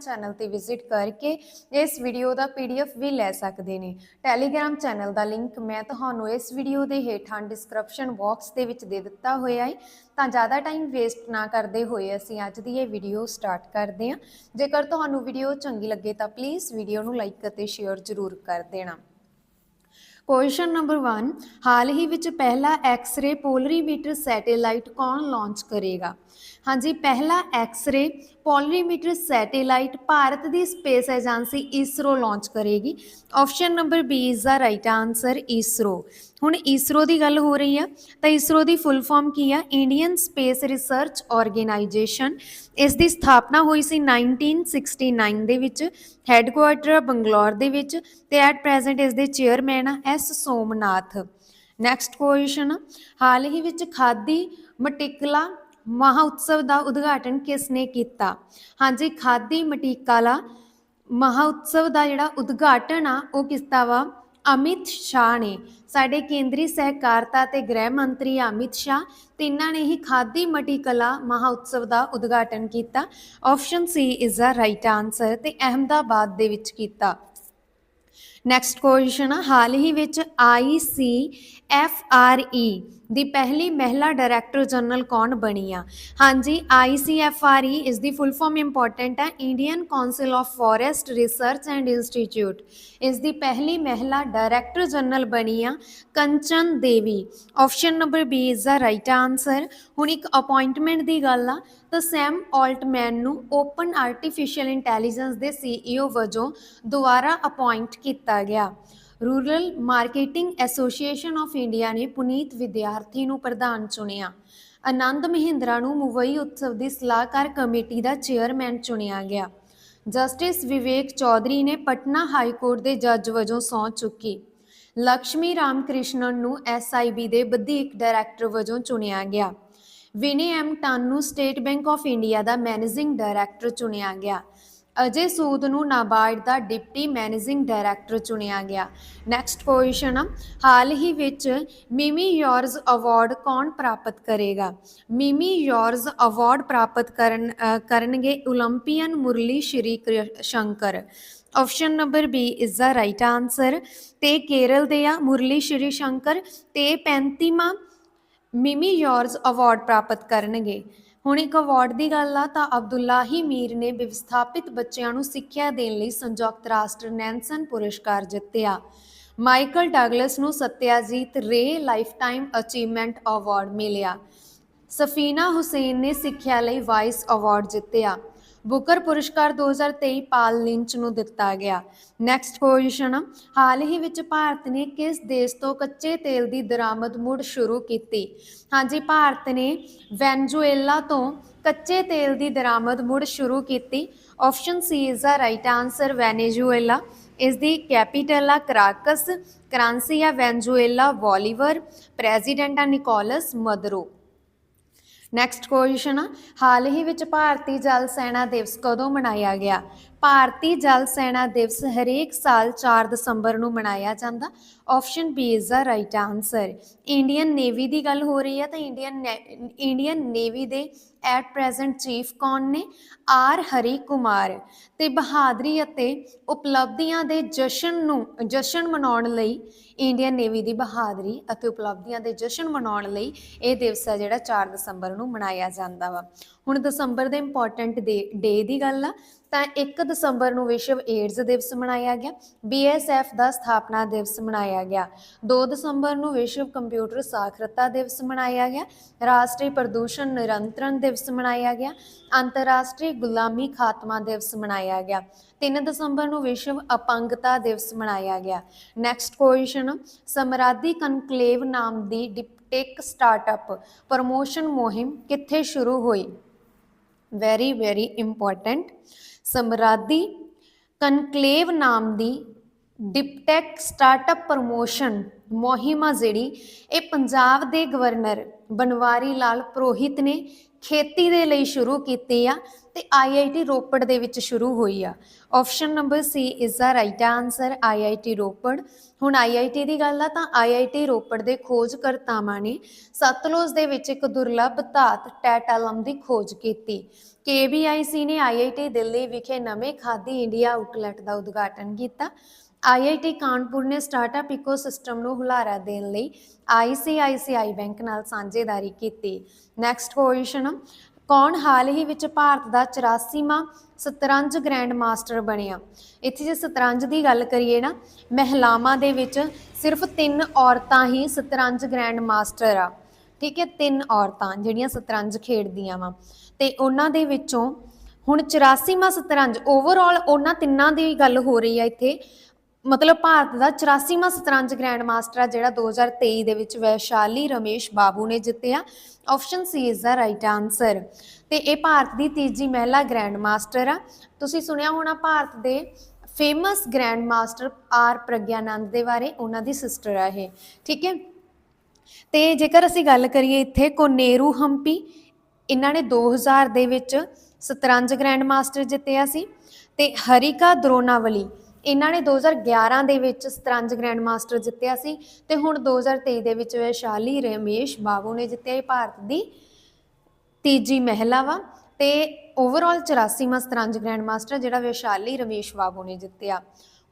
Channel ਤੇ visit ਕਰਕੇ ਇਸ ਵੀਡੀਓ ਦਾ ਪੀਡੀਐਫ ਵੀ ਲੈ ਸਕਦੇ ਨੇ। ਟੈਲੀਗ੍ਰam ਚੈਨਲ ਦਾ ਲਿੰਕ ਮੈਂ ਤੁਹਾਨੂੰ ਇਸ ਵੀਡੀਓ ਦੇ ਹੇਠਾਂ ਡਿਸਕ੍ਰਿਪਸ਼ਨ ਬਾਕਸ ਦੇ ਵਿੱਚ ਦੇ ਦਿੱਤਾ ਹੋਇਆ ਹੈ ਤਾਂ ਜ਼ਿਆਦਾ ਟਾਈਮ ਵੇਸਟ ਨਾ ਕਰਦੇ ਹੋਏ ਅਸੀਂ ਅੱਜ ਦੀ ਇਹ ਵੀਡੀਓ ਸਟਾਰਟ ਕਰਦੇ ਹਾਂ। ਜੇਕਰ ਤੁਹਾਨੂੰ ਵੀਡੀਓ ਚੰਗੀ ਲੱਗੇ ਤਾਂ ਪਲੀਜ਼ ਵੀਡੀਓ ਨੂੰ ਲਾਈਕ ਅਤੇ ਸ਼ੇਅਰ ਜ਼ਰੂਰ ਕਰ ਦੇਣਾ। ਕੁਐਸਚਨ ਨੰਬਰ 1 ਹਾਲ ਹੀ ਵਿੱਚ ਪਹਿਲਾ ਐਕਸ-ਰੇ ਪੋਲਰੀਮੀਟਰ ਸੈਟੇਲਾਈਟ ਕੌਣ ਲਾਂਚ ਕਰੇਗਾ? ਹਾਂਜੀ, ਪਹਿਲਾ ਐਕਸ-ਰੇ ਪੋਲਰੀਮੀਟਰ ਸੈਟੇਲਾਈਟ ਭਾਰਤ ਦੀ ਸਪੇਸ ਏਜੰਸੀ ਇਸਰੋ ਲਾਂਚ ਕਰੇਗੀ। Option number B is the right answer ISRO ਹੁਣ ਇਸਰੋ ਦੀ ਗੱਲ ਹੋ ਰਹੀ ਆ, ਤਾਂ ਇਸਰੋ ਦੀ ਫੁੱਲ ਫਾਰਮ ਕੀ ਆ? ਇੰਡੀਅਨ ਸਪੇਸ ਰਿਸਰਚ ਆਰਗੇਨਾਈਜੇਸ਼ਨ ਇਸ ਦੀ ਸਥਾਪਨਾ ਹੋਈ ਸੀ 1969 ਦੇ ਵਿੱਚ ਹੈੱਡਕੁਆਰਟਰ ਬੰਗਲੌਰ ਦੇ ਵਿੱਚ, ਤੇ ਐਟ ਪ੍ਰੈਜ਼ੈਂਟ ਇਸ ਦੇ ਚੇਅਰਮੈਨ ਆ ਐਸ ਸੋਮਨਾਥ। ਨੈਕਸਟ ਕੁਐਸਚਨ ਹਾਲ ਹੀ ਵਿੱਚ ਖਾਦੀ ਮਟਿਕਲਾ ਮਹਾਉਤਸਵ ਦਾ ਉਦਘਾਟਨ ਕਿਸ ਨੇ ਕੀਤਾ? ਹਾਂਜੀ, ਖਾਦੀ ਮਟਿਕਾਲਾ ਮਹਾਉਤਸਵ ਦਾ ਜਿਹੜਾ ਉਦਘਾਟਨ ਆ, ਉਹ ਕੀਤਾ ਵਾ ਅਮਿਤ ਸ਼ਾਹ ਨੇ। ਸਾਡੇ ਕੇਂਦਰੀ ਸਹਿਕਾਰਤਾ ਤੇ ਗ੍ਰਹਿ ਮੰਤਰੀ ਅਮਿਤ ਸ਼ਾਹ ਤਿੰਨਾਂ ਨੇ ਹੀ ਖਾਦੀ ਮਟੀ ਕਲਾ ਮਹਾਉਤਸਵ ਦਾ ਉਦਘਾਟਨ ਕੀਤਾ। Option C is the right answer ਤੇ ਅਹਮਦਾਬਾਦ ਦੇ ਵਿੱਚ ਕੀਤਾ। ਨੈਕਸਟ ਕੁਐਸਚਨ ਹਾਲ ਹੀ ਵਿੱਚ ਐੱਫ ਆਰ ਈ ਦੀ ਪਹਿਲੀ ਮਹਿਲਾ ਡਾਇਰੈਕਟਰ ਜਨਰਲ ਕੌਣ ਬਣੀ ਆ? ਹਾਂਜੀ, ਆਈ ਸੀ ਐੱਫ ਆਰ ਈ ਇਸ ਦੀ ਫੁੱਲ ਫਾਰਮ ਇੰਪੋਰਟੈਂਟ ਹੈ Indian council of forest research and institute ਇਸ ਦੀ ਪਹਿਲੀ ਮਹਿਲਾ ਡਾਇਰੈਕਟਰ ਜਨਰਲ ਬਣੀ ਆ, Kanchan Devi. Option number B is the right answer ਹੁਣ ਇੱਕ ਅਪਾਇੰਟਮੈਂਟ ਦੀ ਗੱਲ ਆ, ਤਾਂ ਸੈਮ ਆਲਟਮੈਨ ਨੂੰ ਓਪਨ ਆਰਟੀਫੀਸ਼ੀਅਲ ਇੰਟੈਲੀਜੈਂਸ ਦੇ ਸੀਈਓ ਵਜੋਂ ਦੁਬਾਰਾ ਅਪਾਇੰਟ ਕੀਤਾ ਗਿਆ। Rural marketing association of India ਨੇ ਪੁਨੀਤ ਵਿਦਿਆਰਥੀ ਨੂੰ ਪ੍ਰਧਾਨ ਚੁਣਿਆ। ਆਨੰਦ ਮਹਿੰਦਰਾ ਨੂੰ ਮੁੰਬਈ ਉਤਸਵ ਦੀ ਸਲਾਹਕਾਰ ਕਮੇਟੀ ਦਾ ਚੇਅਰਮੈਨ ਚੁਣਿਆ ਗਿਆ। ਜਸਟਿਸ ਵਿਵੇਕ ਚੌਧਰੀ ਨੇ ਪਟਨਾ ਹਾਈ ਕੋਰਟ ਦੇ ਜੱਜ ਵਜੋਂ ਸਹੁੰ ਚੁੱਕੀ। ਲక్ష్ਮੀ ਰਾਮਕ੍ਰਿਸ਼ਨਨ ਨੂੰ ਐਸਆਈਬੀ ਦੇ ਵਧੀਕ ਡਾਇਰੈਕਟਰ ਵਜੋਂ ਚੁਣਿਆ ਗਿਆ। ਵਿਨੇ ਐਮ ਟਨ ਨੂੰ ਸਟੇਟ ਬੈਂਕ ਆਫ ਇੰਡੀਆ ਦਾ ਮੈਨੇਜਿੰਗ ਡਾਇਰੈਕਟਰ ਚੁਣਿਆ ਗਿਆ। ਅਜੇ ਸੂਦ ਨੂੰ ਨਾਬਾਰਡ ਦਾ ਡਿਪਟੀ ਮੈਨੇਜਿੰਗ ਡਾਇਰੈਕਟਰ ਚੁਣਿਆ ਗਿਆ। ਨੈਕਸਟ ਪੋਜੀਸ਼ਨ ਹਾਲ ਹੀ ਵਿੱਚ ਮਿਮੀ ਯੋਰਸ ਅਵਾਰਡ ਕੌਣ ਪ੍ਰਾਪਤ ਕਰੇਗਾ? ਮਿਮੀ ਯੋਰਸ ਅਵਾਰਡ ਪ੍ਰਾਪਤ ਕਰਨ ਕਰਨਗੇ 올림픽ੀਅਨ Murali Sree Shankar. Option number B is the right answer ਤੇ ਕੇਰਲ ਦੇ ਆ ਮੁਰਲੀ ਸ਼੍ਰੀ ਸ਼ੰਕਰ। ਤੇ 35ਵਾਂ ਮਿਮੀ ਯੋਰਸ ਅਵਾਰਡ ਪ੍ਰਾਪਤ ਕਰਨਗੇ। ਹੁਣ ਇੱਕ ਅਵਾਰਡ ਦੀ ਗੱਲ ਆ, ਤਾਂ ਅਬਦੁੱਲਾਹੀ ਮੀਰ ਨੇ ਵਿਵਸਥਾਪਿਤ ਬੱਚਿਆਂ ਨੂੰ ਸਿੱਖਿਆ ਦੇਣ ਲਈ ਸੰਯੁਕਤ ਰਾਸ਼ਟਰ ਨੈਨਸਨ ਪੁਰਸਕਾਰ ਜਿੱਤਿਆ। ਮਾਈਕਲ ਡਗਲਸ ਨੂੰ ਸਤਿਆਜੀਤ ਰੇ ਲਾਈਫਟਾਈਮ ਅਚੀਵਮੈਂਟ ਅਵਾਰਡ ਮਿਲਿਆ। ਸਫੀਨਾ ਹੁਸੈਨ ਨੇ ਸਿੱਖਿਆ ਲਈ ਵਾਈਸ ਅਵਾਰਡ ਜਿੱਤਿਆ। ਬੁਕਰ ਪੁਰਸਕਾਰ 2023 ਪਾਲ ਲਿੰਚ ਨੂੰ ਦਿੱਤਾ ਗਿਆ। ਨੈਕਸਟ ਕੁਐਸਚਨ ਹਾਲ ਹੀ ਵਿੱਚ ਭਾਰਤ ਨੇ ਕਿਸ ਦੇਸ਼ ਤੋਂ ਕੱਚੇ ਤੇਲ ਦੀ ਦਰਾਮਦ ਮੁੜ ਸ਼ੁਰੂ ਕੀਤੀ? ਹਾਂਜੀ, ਭਾਰਤ ਨੇ ਵੈਨਜ਼ੂਏਲਾ ਤੋਂ ਕੱਚੇ ਤੇਲ ਦੀ ਦਰਾਮਦ ਮੁੜ ਸ਼ੁਰੂ ਕੀਤੀ। Option C is the right answer Venezuela. ਇਸ ਦੀ ਕੈਪੀਟਲ ਆ ਕਰਾਕਸ, ਕਰੰਸੀ ਆ ਵੈਨਜ਼ੂਏਲਾ ਬੋਲੀਵਰ ਪ੍ਰੈਜ਼ੀਡੈਂਟ ਆ ਨਿਕੋਲਸ ਮਦਰੋ। ਨੈਕਸਟ ਕੁਐਸਚਨ ਹਾਲ ਹੀ ਵਿੱਚ ਭਾਰਤੀ ਜਲ ਸੈਨਾ ਦਿਵਸ ਕਦੋਂ ਮਨਾਇਆ ਗਿਆ? ਭਾਰਤੀ ਜਲ ਸੈਨਾ ਦਿਵਸ ਹਰੇਕ ਸਾਲ 4 ਦਸੰਬਰ ਨੂੰ ਮਨਾਇਆ ਜਾਂਦਾ। Option B is the right answer Indian navy ਦੀ ਗੱਲ ਹੋ ਰਹੀ ਹੈ ਤਾਂ ਇੰਡੀਅਨ ਇੰਡੀਅਨ ਨੇਵੀ ਦੇ ਐਟ ਪ੍ਰੈਜ਼ੈਂਟ ਚੀਫ ਕੌਣ ਨੇ? ਆਰ ਹਰੀ ਕੁਮਾਰ ਤੇ ਬਹਾਦਰੀ ਅਤੇ ਉਪਲਬਧੀਆਂ ਦੇ ਜਸ਼ਨ ਨੂੰ, ਜਸ਼ਨ ਮਨਾਉਣ ਲਈ ਇੰਡੀਅਨ ਨੇਵੀ ਦੀ ਬਹਾਦਰੀ ਅਤੇ ਉਪਲਬਧੀਆਂ ਦੇ ਜਸ਼ਨ ਮਨਾਉਣ ਲਈ ਇਹ ਦਿਵਸ ਹੈ ਜਿਹੜਾ 4 ਦਸੰਬਰ ਨੂੰ ਮਨਾਇਆ ਜਾਂਦਾ ਵਾ। ਹੁਣ ਦਸੰਬਰ ਦੇ ਇੰਪੋਰਟੈਂਟ ਡੇ ਦੀ ਗੱਲ ਆ। ਤਾਂ 1 ਦਸੰਬਰ ਨੂੰ ਵਿਸ਼ਵ ਏਡਜ਼ ਦਿਵਸ ਮਨਾਇਆ ਗਿਆ ਬੀਐਸਐਫ ਦਾ ਸਥਾਪਨਾ ਦਿਵਸ ਮਨਾਇਆ ਗਿਆ। 2 ਦਸੰਬਰ ਨੂੰ ਵਿਸ਼ਵ ਕੰਪਿਊਟਰ ਸਾਖਰਤਾ ਦਿਵਸ ਮਨਾਇਆ ਗਿਆ, ਰਾਸ਼ਟਰੀ ਪ੍ਰਦੂਸ਼ਣ ਨਿਰੰਤਰਣ ਦਿਵਸ ਮਨਾਇਆ ਗਿਆ, ਅੰਤਰਰਾਸ਼ਟਰੀ ਗੁਲਾਮੀ ਖਾਤਮਾ ਦਿਵਸ ਮਨਾਇਆ ਗਿਆ। 3 ਦਸੰਬਰ ਨੂੰ ਵਿਸ਼ਵ ਅਪੰਗਤਾ ਦਿਵਸ ਮਨਾਇਆ ਗਿਆ। ਨੈਕਸਟ ਕੁਐਸਚਨ ਸਮਰਾਦੀ ਕਨਕਲੇਵ ਨਾਮ ਦੀ ਡਿਪਟੇਕ ਸਟਾਰਟਅਪ ਪ੍ਰਮੋਸ਼ਨ ਮੁਹਿੰਮ ਕਿੱਥੇ ਸ਼ੁਰੂ ਹੋਈ? ਵੈਰੀ ਵੈਰੀ ਇੰਪੋਰਟੈਂਟ ਸਮਰਾਦੀ ਕਨਕਲੇਵ ਨਾਮ ਦੀ ਡਿਪਟੈਕ ਸਟਾਰਟਅਪ ਪ੍ਰਮੋਸ਼ਨ ਮੁਹਿੰਮ ਆ ਜਿਹੜੀ ਇਹ ਪੰਜਾਬ ਦੇ ਗਵਰਨਰ ਬਨਵਾਰੀ ਲਾਲ ਪ੍ਰੋਹਿਤ ਨੇ ਖੇਤੀ ਦੇ ਲਈ ਸ਼ੁਰੂ ਕੀਤੀ ਆ ਤੇ ਆਈਆਈਟੀ ਰੋਪੜ ਦੇ ਵਿੱਚ ਸ਼ੁਰੂ ਹੋਈ ਆ। Option number C is the right answer IIT Ropar. ਹੁਣ ਆਈਆਈਟੀ ਦੀ ਗੱਲ ਆ ਤਾਂ ਆਈਆਈਟੀ ਰੋਪੜ ਦੇ ਖੋਜਕਰਤਾਵਾਂ ਨੇ ਸਤਲੁਜ ਦੇ ਵਿੱਚ ਇੱਕ ਦੁਰਲੱਭ ਧਾਤ ਟੈਟਾਲਮ ਦੀ ਖੋਜ ਕੀਤੀ। ਕੇਬੀਆਈਸੀ ਨੇ ਆਈਆਈਟੀ ਦਿੱਲੀ ਵਿਖੇ ਨਵੇਂ ਖਾਦੀ ਇੰਡੀਆ ਆਊਟਲੈਟ ਦਾ ਉਦਘਾਟਨ ਕੀਤਾ। ਆਈਆਈਟੀ ਕਾਨਪੁਰ ਨੇ ਸਟਾਰਟਅਪ ਇਕੋਸਿਸਟਮ ਨੂੰ ਹੁਲਾਰਾ ਦੇਣ ਲਈ ਆਈਸੀਆਈਸੀਆਈ ਬੈਂਕ ਨਾਲ ਸਾਂਝੇਦਾਰੀ ਕੀਤੀ। ਨੈਕਸਟ ਕੁਐਸਚਨ ਕੌਣ ਹਾਲ ਹੀ ਵਿੱਚ ਭਾਰਤ ਦਾ 84ਵਾਂ ਸਤਰੰਜ ਗ੍ਰੈਂਡ ਮਾਸਟਰ ਬਣਿਆ? ਇੱਥੇ ਜੇ ਸਤਰੰਜ ਦੀ ਗੱਲ ਕਰੀਏ ਨਾ, ਮਹਿਲਾਵਾਂ ਦੇ ਵਿੱਚ ਸਿਰਫ ਤਿੰਨ ਔਰਤਾਂ ਹੀ ਸਤਰੰਜ ਗ੍ਰੈਂਡ ਮਾਸਟਰ ਆ। ਠੀਕ ਹੈ, ਤਿੰਨ ਔਰਤਾਂ ਜਿਹੜੀਆਂ ਸਤਰੰਜ ਖੇਡਦੀਆਂ ਵਾ। ਤੇ ਉਹਨਾਂ ਦੇ ਵਿੱਚੋਂ ਹੁਣ 84ਵਾਂ ਸਤਰੰਜ ਓਵਰਆਲ ਉਹਨਾਂ ਤਿੰਨਾਂ ਦੀ ਗੱਲ ਹੋ ਰਹੀ ਆ ਇੱਥੇ। ਮਤਲਬ ਭਾਰਤ ਦਾ 84ਵਾਂ ਸਤਰੰਜ ਗ੍ਰੈਂਡ ਮਾਸਟਰ ਆ, ਜਿਹੜਾ 2023 ਦੇ ਵਿੱਚ ਵੈਸ਼ਾਲੀ ਰਮੇਸ਼ ਬਾਬੂ ਨੇ ਜਿੱਤਿਆ। Option C is the right answer ਤੇ ਇਹ ਭਾਰਤ ਦੀ ਤੀਜੀ ਮਹਿਲਾ ਗ੍ਰੈਂਡ ਮਾਸਟਰ ਆ। ਤੁਸੀਂ ਸੁਣਿਆ ਹੋਣਾ ਭਾਰਤ ਦੇ famous grand master R Praggnanandhaa ਦੇ ਬਾਰੇ, ਉਹਨਾਂ ਦੀ ਸਿਸਟਰ ਆ ਇਹ। ਠੀਕ ਹੈ? ਤੇ ਜੇਕਰ ਅਸੀਂ ਗੱਲ ਕਰੀਏ ਇੱਥੇ ਕੋਨੇਰੂ ਹੰਪੀ, ਇਹਨਾਂ ਨੇ 2000 ਦੇ ਵਿੱਚ ਸਤਰੰਜ ਗ੍ਰੈਂਡ ਮਾਸਟਰ ਜਿੱਤਿਆ ਸੀ। ਤੇ ਹਰੀਕਾ ਦਰੋਨਾਵਲੀ ਇਹਨਾਂ ਨੇ 2011 ਦੇ ਵਿੱਚ ਸਤਰੰਜ ਗ੍ਰੈਂਡ ਮਾਸਟਰ ਜਿੱਤਿਆ ਸੀ ਤੇ ਹੁਣ 2023 ਦੇ ਵਿੱਚ ਵੈਸ਼ਾਲੀ ਰਮੇਸ਼ ਬਾਬੂ ਨੇ ਜਿੱਤਿਆ ਇਹ ਭਾਰਤ ਦੀ ਤੀਜੀ ਮਹਿਲਾ ਵਾ ਤੇ ਓਵਰਆਲ 84ਵਾਂ ਸਤਰੰਜ ਗ੍ਰੈਂਡ ਮਾਸਟਰ ਜਿਹੜਾ ਵੈਸ਼ਾਲੀ ਰਮੇਸ਼ ਬਾਬੂ ਨੇ ਜਿੱਤਿਆ।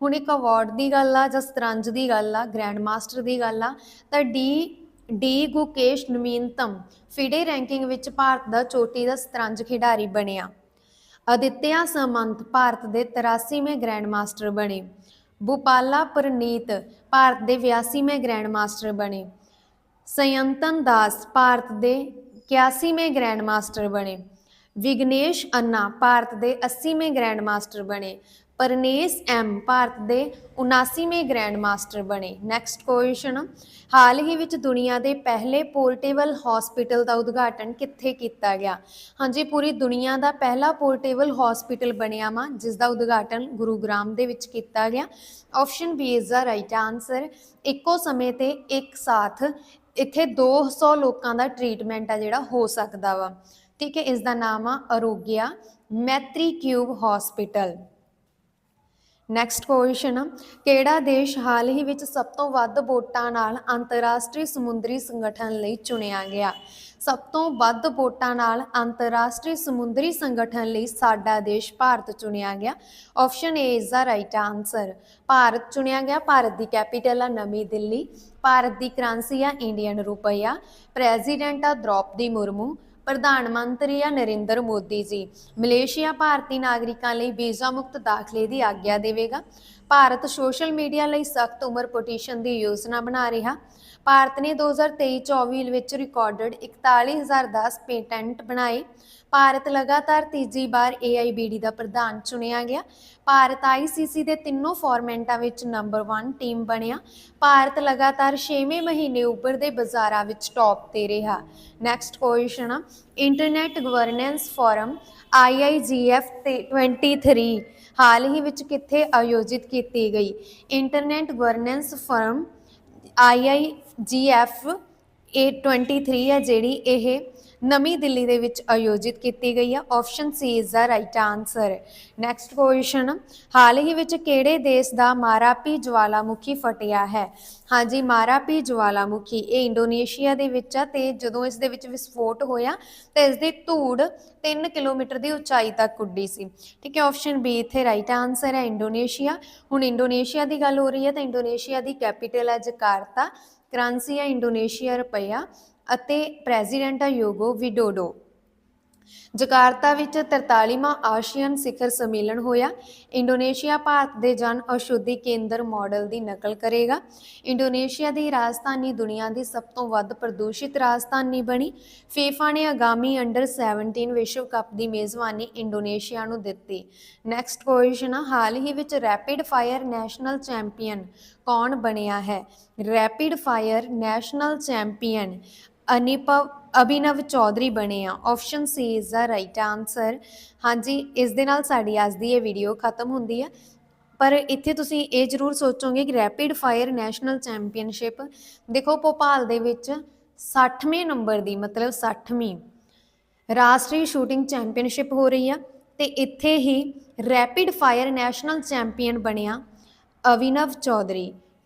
ਹੁਣ ਇੱਕ ਅਵਾਰਡ ਦੀ ਗੱਲ ਆ ਜਾਂ ਸਤਰੰਜ ਦੀ ਗੱਲ ਆ ਗ੍ਰੈਂਡ ਮਾਸਟਰ ਦੀ ਗੱਲ ਆ, ਤਾਂ ਡੀ ਡੀ ਗੁਕੇਸ਼ ਨਵੀਨਤਮ ਫਿਡੇ ਰੈਂਕਿੰਗ ਵਿੱਚ ਭਾਰਤ ਦਾ ਚੋਟੀ ਦਾ ਸਤਰੰਜ ਖਿਡਾਰੀ ਬਣਿਆ। ਅਦਿੱਤਿਆ ਸਮੰਤ ਭਾਰਤ ਦੇ 83ਵੇਂ ਗ੍ਰੈਂਡ ਮਾਸਟਰ ਬਣੇ। ਭੂਪਾਲਾ ਪ੍ਰਨੀਤ ਭਾਰਤ ਦੇ 82ਵੇਂ ਗ੍ਰੈਂਡ ਮਾਸਟਰ ਬਣੇ। ਸੰਯੰਤਨ ਦਾਸ ਭਾਰਤ ਦੇ 81ਵੇਂ ਗ੍ਰੈਂਡ ਮਾਸਟਰ ਬਣੇ। ਵਿਗਨੇਸ਼ ਅੰਨਾ ਭਾਰਤ ਦੇ 80ਵੇਂ ਗ੍ਰੈਂਡ ਮਾਸਟਰ ਬਣੇ। ਪਰਨੇਸ ਐਮ ਭਾਰਤ ਦੇ 79ਵੇਂ ਗ੍ਰੈਂਡ ਮਾਸਟਰ ਬਣੇ। ਨੈਕਸਟ ਕੁਐਸਚਨ ਹਾਲ ਹੀ ਵਿੱਚ ਦੁਨੀਆ ਦੇ ਪਹਿਲੇ ਪੋਰਟੇਬਲ ਹਸਪੀਟਲ ਦਾ ਉਦਘਾਟਨ ਕਿੱਥੇ ਕੀਤਾ ਗਿਆ? ਹਾਂਜੀ, ਪੂਰੀ ਦੁਨੀਆ ਦਾ ਪਹਿਲਾ ਪੋਰਟੇਬਲ ਹਸਪੀਟਲ ਬਣਿਆ ਵਾ, ਜਿਸ ਦਾ ਉਦਘਾਟਨ ਗੁਰੂਗ੍ਰਾਮ ਦੇ ਵਿੱਚ ਕੀਤਾ ਗਿਆ। Option B is the right answer ਇੱਕੋ ਸਮੇਂ ਤੇ ਇੱਕ ਸਾਥ, ਇੱਥੇ 200 ਲੋਕਾਂ ਦਾ ਟ੍ਰੀਟਮੈਂਟ ਆ ਜਿਹੜਾ ਹੋ ਸਕਦਾ ਵਾ। ਠੀਕ ਹੈ ਇਸ ਦਾ ਨਾਮ ਆ Arogya Maitri cube hospital. Next question ਕਿਹੜਾ ਦੇਸ਼ ਹਾਲ ਹੀ ਵਿੱਚ ਸਭ ਤੋਂ ਵੱਧ ਵੋਟਾਂ ਨਾਲ ਅੰਤਰਰਾਸ਼ਟਰੀ ਸਮੁੰਦਰੀ ਸੰਗਠਨ ਲਈ ਚੁਣਿਆ ਗਿਆ? ਸਭ ਤੋਂ ਵੱਧ ਵੋਟਾਂ ਨਾਲ ਅੰਤਰਰਾਸ਼ਟਰੀ ਸਮੁੰਦਰੀ ਸੰਗਠਨ ਲਈ ਸਾਡਾ ਦੇਸ਼ ਭਾਰਤ ਚੁਣਿਆ ਗਿਆ? Option A is the right answer Bharat ਚੁਣਿਆ ਗਿਆ, ਭਾਰਤ ਦੀ ਕੈਪੀਟਲ ਆ ਨਵੀਂ ਦਿੱਲੀ। ਭਾਰਤ ਦੀ ਕਰੰਸੀ ਆ ਇੰਡੀਅਨ ਰੁਪਈਆ। ਪ੍ਰੈਜ਼ੀਡੈਂਟ ਆ ਦ੍ਰੋਪਦੀ ਮੁਰਮੂ। ਪ੍ਰਧਾਨ ਮੰਤਰੀ ਆ ਨਰਿੰਦਰ ਮੋਦੀ ਜੀ। ਮਲੇਸ਼ੀਆ ਭਾਰਤੀ ਨਾਗਰਿਕਾਂ ਲਈ ਵੀਜ਼ਾ ਮੁਕਤ ਦਾਖਲੇ ਦੀ ਆਗਿਆ ਦੇਵੇਗਾ। ਭਾਰਤ ਸੋਸ਼ਲ ਮੀਡੀਆ ਲਈ ਸਖਤ ਉਮਰ ਪਟੀਸ਼ਨ ਦੀ ਯੋਜਨਾ ਬਣਾ ਰਿਹਾ। ਭਾਰਤ ਨੇ 2023-24 ਵਿੱਚ ਰਿਕਾਰਡਡ 41010 ਪੇਟੈਂਟ ਬਣਾਏ। ਭਾਰਤ ਲਗਾਤਾਰ ਤੀਜੀ ਵਾਰ AIBD ਦਾ ਪ੍ਰਧਾਨ ਚੁਣਿਆ ਗਿਆ। ਭਾਰਤ ICC ਦੇ ਤਿੰਨੋਂ ਫਾਰਮੈਂਟਾਂ ਵਿੱਚ ਨੰਬਰ 1 ਟੀਮ ਬਣਿਆ। ਭਾਰਤ ਲਗਾਤਾਰ 6ਵੇਂ ਮਹੀਨੇ ਉੱਭਰਦੇ ਬਾਜ਼ਾਰਾਂ ਵਿੱਚ ਟੌਪ ਤੇ ਰਿਹਾ। ਨੈਕਸਟ ਕੁਐਸਚਨ ਆ। ਇੰਟਰਨੈਟ ਗਵਰਨੈਂਸ ਫੋਰਮ IIGF ਤੇ 23 ਹਾਲ ਹੀ ਵਿੱਚ ਕਿੱਥੇ ਆਯੋਜਿਤ ਕੀਤੀ ਗਈ? ਇੰਟਰਨੈਟ ਗਵਰਨੈਂਸ ਫੋਰਮ IIGF ਇਹ 23 ਹੈ ਜਿਹੜੀ ਇਹ ਨਵੀਂ ਦਿੱਲੀ ਦੇ ਵਿੱਚ ਆਯੋਜਿਤ ਕੀਤੀ ਗਈ ਹੈ option C is the right answer next question ਹਾਲ ਹੀ ਵਿੱਚ ਕਿਹੜੇ ਦੇਸ਼ ਦਾ ਮਾਰਾਪੀ ਜਵਾਲਾਮੁਖੀ ਫਟਿਆ ਹੈ? ਹਾਂਜੀ, ਮਾਰਾਪੀ ਜਵਾਲਾਮੁਖੀ, ਇਹ ਇੰਡੋਨੇਸ਼ੀਆ ਦੇ ਵਿੱਚ ਆ ਤੇ ਜਦੋਂ ਇਸ ਦੇ ਵਿੱਚ ਵਿਸਫੋਟ ਹੋਇਆ ਤਾਂ ਇਸ ਦੀ ਧੂੜ 3 ਕਿਲੋਮੀਟਰ ਦੀ ਉਚਾਈ ਤੱਕ ਉੱਡੀ ਸੀ। ਠੀਕ ਹੈ ਆਪਸ਼ਨ ਬੀ ਇੱਥੇ ਰਾਈਟ ਆਨਸਰ ਹੈ ਇੰਡੋਨੇਸ਼ੀਆ। ਹੁਣ ਇੰਡੋਨੇਸ਼ੀਆ ਦੀ ਗੱਲ ਹੋ ਰਹੀ ਹੈ ਤਾਂ ਇੰਡੋਨੇਸ਼ੀਆ ਦੀ ਕੈਪੀਟਲ ਹੈ ਜਕਾਰਤਾ। ਕਰੰਸੀ ਹੈ ਇੰਡੋਨੇਸ਼ੀਆ ਰੁਪਈਆ। ਅਤੇ ਪ੍ਰੈਜ਼ੀਡੈਂਟ ਯੋਗੋ ਵਿਡੋਡੋ। ਜਕਾਰਤਾ ਵਿੱਚ 43ਵਾਂ ਆਸੀਅਨ ਸਿਖਰ ਸੰਮੇਲਨ ਹੋਇਆ। ਇੰਡੋਨੇਸ਼ੀਆ, ਭਾਰਤ ਦੇ ਜਨ ਔਸ਼ਧੀ ਕੇਂਦਰ ਮਾਡਲ ਦੀ ਨਕਲ ਕਰੇਗਾ। ਇੰਡੋਨੇਸ਼ੀਆ ਦੀ ਰਾਜਧਾਨੀ ਦੁਨੀਆ ਦੀ ਸਭ ਤੋਂ ਵੱਧ ਪ੍ਰਦੂਸ਼ਿਤ ਰਾਜਧਾਨੀ ਬਣੀ। ਫੀਫਾ ਨੇ ਆਗਾਮੀ ਅੰਡਰ 17 ਵਿਸ਼ਵ ਕੱਪ ਦੀ ਮੇਜ਼ਬਾਨੀ ਇੰਡੋਨੇਸ਼ੀਆ ਨੂੰ ਦਿੱਤੀ। ਨੈਕਸਟ ਕੁਐਸਚਨ ਹਾਲ ਹੀ ਵਿੱਚ ਰੈਪਿਡ ਫਾਇਰ ਨੈਸ਼ਨਲ ਚੈਂਪੀਅਨ ਕੌਣ ਬਣਿਆ ਹੈ? ਰੈਪਿਡ ਫਾਇਰ ਨੈਸ਼ਨਲ ਚੈਂਪੀਅਨ ਅਨਿਪਵ ਅਭਿਨਵ ਚੌਧਰੀ ਬਣੇ ਆ। Option C is the right answer ਹਾਂਜੀ, ਇਸ ਦੇ ਨਾਲ ਸਾਡੀ ਅੱਜ ਦੀ ਇਹ ਵੀਡੀਓ ਖਤਮ ਹੁੰਦੀ ਹੈ ਪਰ ਇੱਥੇ ਤੁਸੀਂ ਇਹ ਜ਼ਰੂਰ ਸੋਚੋਗੇ ਕਿ ਰੈਪਿਡ ਫਾਇਰ ਨੈਸ਼ਨਲ ਚੈਂਪੀਅਨਸ਼ਿਪ ਦੇਖੋ ਭੋਪਾਲ ਦੇ ਵਿੱਚ 60ਵੇਂ ਨੰਬਰ ਦੀ, ਮਤਲਬ 60ਵੀਂ ਰਾਸ਼ਟਰੀ ਸ਼ੂਟਿੰਗ ਚੈਂਪੀਅਨਸ਼ਿਪ ਹੋ ਰਹੀ ਆ। ਤੇ ਇੱਥੇ ਹੀ ਰੈਪਿਡ ਫਾਇਰ ਨੈਸ਼ਨਲ ਚੈਂਪੀਅਨ ਬਣਿਆ ਅਵਿਨਵ ਚੌਧਰੀ।